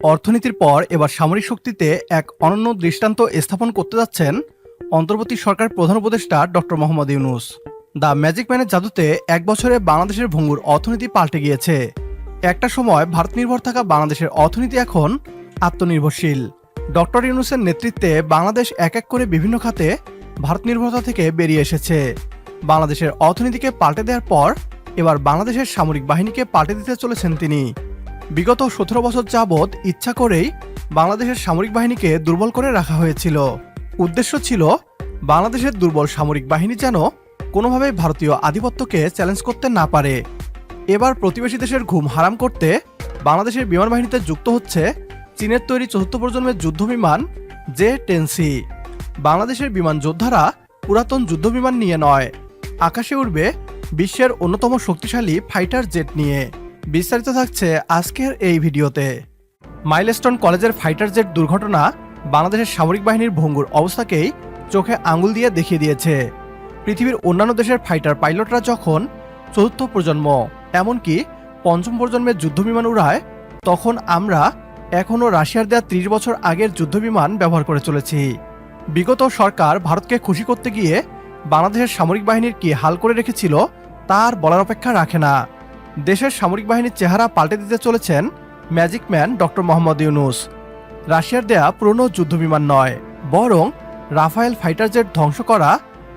অর্থনীতির পর এবার সামরিক শক্তিতে এক অনন্য দৃষ্টান্ত স্থাপন করতে যাচ্ছেন অন্তর্বর্তী সরকার প্রধান উপদেষ্টা doctor Mohammad Yunus. The magic ম্যানের জাদুতে এক বছরে বাংলাদেশের ভঙ্গুর অর্থনীতি পাল্টে গিয়েছে। একটা সময় ভারত নির্ভর থাকা বাংলাদেশের অর্থনীতি এখন আত্মনির্ভরশীল। ডক্টর ইউনুসের নেতৃত্বে বাংলাদেশ এক এক করে বিভিন্ন খাতে ভারত নির্ভরতা থেকে বেরিয়ে এসেছে। বাংলাদেশের অর্থনীতিকে পাল্টে দেওয়ার পর এবার বাংলাদেশের সামরিক বাহিনীকে পাল্টে দিতে চলেছেন তিনি। বিগত সতেরো বছর যাবৎ ইচ্ছা করেই বাংলাদেশের সামরিক বাহিনীকে দুর্বল করে রাখা হয়েছিল। উদ্দেশ্য ছিল বাংলাদেশের দুর্বল সামরিক বাহিনী যেন কোনোভাবেই ভারতীয় আধিপত্যকে চ্যালেঞ্জ করতে না পারে। এবার প্রতিবেশী দেশের ঘুম হারাম করতে বাংলাদেশের বিমান বাহিনীতে যুক্ত হচ্ছে চীনের তৈরি চতুর্থ প্রজন্মের যুদ্ধ বিমান জে টেনসি বাংলাদেশের বিমান যোদ্ধারা পুরাতন যুদ্ধ বিমান নিয়ে নয়। আকাশে উড়বে বিশ্বের অন্যতম শক্তিশালী ফাইটার জেট নিয়ে। বিস্তারিত থাকছে আজকের এই ভিডিওতে। মাইলস্টোন কলেজের ফাইটার জেট দুর্ঘটনা বাংলাদেশের সামরিক বাহিনীর ভঙ্গুর অবস্থাকেই চোখে আঙুল দিয়ে দেখিয়ে দিয়েছে। পৃথিবীর অন্যান্য দেশের ফাইটার পাইলটরা যখন চতুর্থ প্রজন্ম, এমনকি পঞ্চম প্রজন্মের যুদ্ধবিমান উড়ায়, তখন আমরা এখনও রাশিয়ার দেওয়া ত্রিশ বছর আগের যুদ্ধবিমান ব্যবহার করে চলেছি। বিগত সরকার ভারতকে খুশি করতে গিয়ে বাংলাদেশের সামরিক বাহিনীর কি হাল করে রেখেছিল, তার বলার অপেক্ষা রাখে না। দেশের সামরিক বাহিনীর চেহারা পাল্টে দিতে চলেছেন magic man doctor Mohammad Yunus. রাশিয়ার দেয়া পুরনো যুদ্ধবিমান নয়, বরং রাফায়েল ফাইটার জেট ধ্বংস করা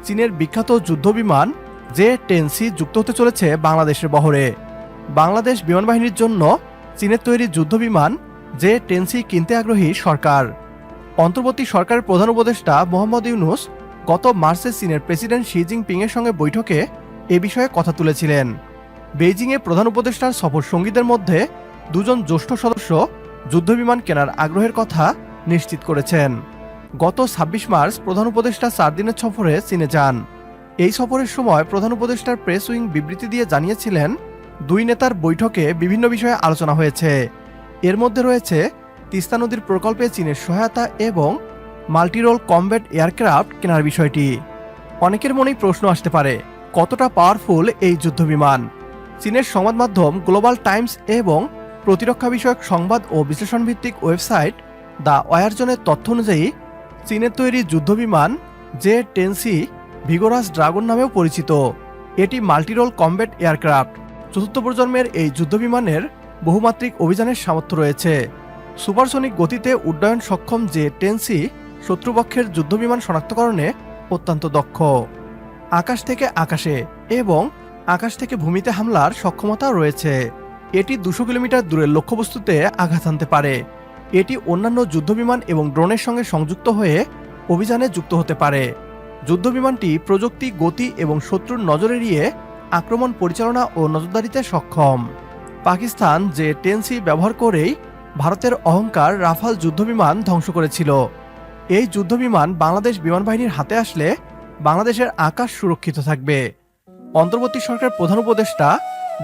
চীনের বিখ্যাত যুদ্ধবিমান জে টেনসি যুক্ত হতে চলেছে বাংলাদেশের বহরে। বাংলাদেশ বিমান বাহিনীর জন্য চীনের তৈরি যুদ্ধবিমান জে টেনসি কিনতে আগ্রহী সরকার। অন্তর্বর্তী সরকারের প্রধান উপদেষ্টা মোহাম্মদ ইউনুস গত মার্চে চীনের প্রেসিডেন্ট শি জিনপিং এর সঙ্গে বৈঠকে এ বিষয়ে কথা তুলেছিলেন। বেইজিংয়ে প্রধান উপদেষ্টার সফর সঙ্গীদের মধ্যে দুজন জ্যেষ্ঠ সদস্য যুদ্ধবিমান কেনার আগ্রহের কথা নিশ্চিত করেছেন। গত ছাব্বিশ মার্চ প্রধান উপদেষ্টা চার দিনের সফরে চীনে যান। এই সফরের সময় প্রধান উপদেষ্টার প্রেস উইং বিবৃতি দিয়ে জানিয়েছিলেন, দুই নেতার বৈঠকে বিভিন্ন বিষয়ে আলোচনা হয়েছে। এর মধ্যে রয়েছে তিস্তা নদীর প্রকল্পে চীনের সহায়তা এবং মাল্টিরোল কমব্যাট এয়ারক্রাফট কেনার বিষয়টি। অনেকের মনেই প্রশ্ন আসতে পারে, কতটা পাওয়ারফুল এই যুদ্ধবিমান? চীনের সংবাদ মাধ্যম গ্লোবাল টাইমস এবং প্রতিরক্ষা বিষয়ক সংবাদ ও বিশ্লেষণ ভিত্তিক ওয়েবসাইট দ্য ওয়ারজনের তথ্য অনুযায়ী, চীনের তৈরি যুদ্ধবিমান জে টেনসি ভিগোরাস ড্রাগন নামেও পরিচিত। এটি মাল্টিরোল কমব্যাট এয়ারক্রাফট। চতুর্থ প্রজন্মের এই যুদ্ধবিমানের বহুমাত্রিক অভিযানের সামর্থ্য রয়েছে। সুপারসনিক গতিতে উড্ডয়ন সক্ষম যে টেনসি শত্রুপক্ষের যুদ্ধবিমান শনাক্তকরণে অত্যন্ত দক্ষ। আকাশ থেকে আকাশে এবং আকাশ থেকে ভূমিতে হামলার সক্ষমতা রয়েছে। এটি দুশো কিলোমিটার দূরের লক্ষ্যবস্তুতে আঘাত আনতে পারে। এটি অন্যান্য যুদ্ধবিমান এবং ড্রোনের সঙ্গে সংযুক্ত হয়ে অভিযানে যুক্ত হতে পারে। যুদ্ধবিমানটি প্রযুক্তি, গতি এবং শত্রুর নজর এড়িয়ে আক্রমণ পরিচালনা ও নজরদারিতে সক্ষম। পাকিস্তান যে টেনসি ব্যবহার করেই ভারতের অহংকার রাফাল যুদ্ধবিমান ধ্বংস করেছিল। এই যুদ্ধবিমান বাংলাদেশ বিমান বাহিনীর হাতে আসলে বাংলাদেশের আকাশ সুরক্ষিত থাকবে। অন্তর্বর্তী সরকারের প্রধান উপদেষ্টা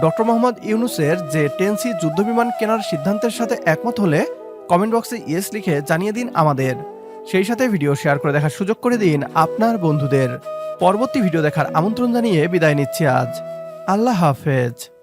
ডক্টর মোহাম্মদ ইউনুসের যে টেনসি যুদ্ধবিমান কেনার সিদ্ধান্তের সাথে একমত হলে কমেন্ট বক্সে ইয়েস লিখে জানিয়ে দিন আমাদের। সেই সাথে ভিডিও শেয়ার করে দেখার সুযোগ করে দিন আপনার বন্ধুদের। পরবর্তী ভিডিও দেখার আমন্ত্রণ জানিয়ে বিদায় নিচ্ছি আজ। আল্লাহ হাফেজ।